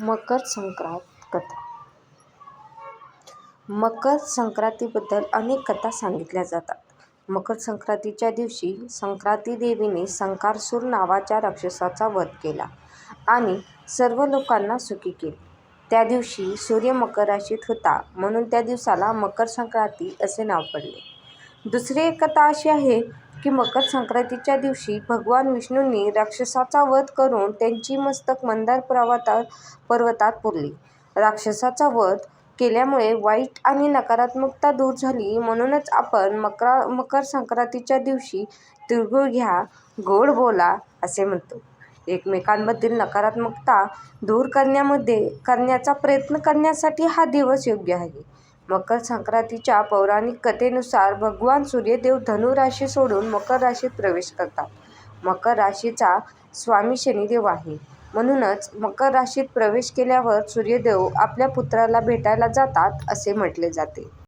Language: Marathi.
मकर संक्रांत कथा मकर संक्रांतीबद्दल अनेक कथा सांगितल्या जातात. मकर संक्रांतीच्या दिवशी संक्रांती देवीने संकारसूर नावाच्या राक्षसाचा वध केला आणि सर्व लोकांना सुखी केले. त्या दिवशी सूर्य मकर राशीत होता म्हणून त्या दिवसाला मकर संक्रांती असे नाव पडले. दुसरी एक कथा अशी आहे की मकर संक्रांतीच्या दिवशी भगवान विष्णूंनी राक्षसाचा वध करून त्यांची मस्तक मंदार पर्वतात पुरली. राक्षसाचा वध केल्यामुळे वाईट आणि नकारात्मकता दूर झाली म्हणूनच आपण मकरा मकर संक्रांतीच्या दिवशी तिळगुळ घ्या, गोड बोला असे म्हणतो. एकमेकांमधील नकारात्मकता दूर करण्यामध्ये करण्याचा प्रयत्न करण्यासाठी हा दिवस योग्य आहे. मकर संक्रांतीच्या पौराणिक कथेनुसार भगवान सूर्यदेव धनु राशी सोडून मकर राशीत प्रवेश करतात. मकर राशीचा स्वामी शनिदेव आहे. म्हणूनच मकर राशीत प्रवेश केल्यावर सूर्यदेव आपल्या पुत्राला भेटायला जातात असे म्हटले जाते.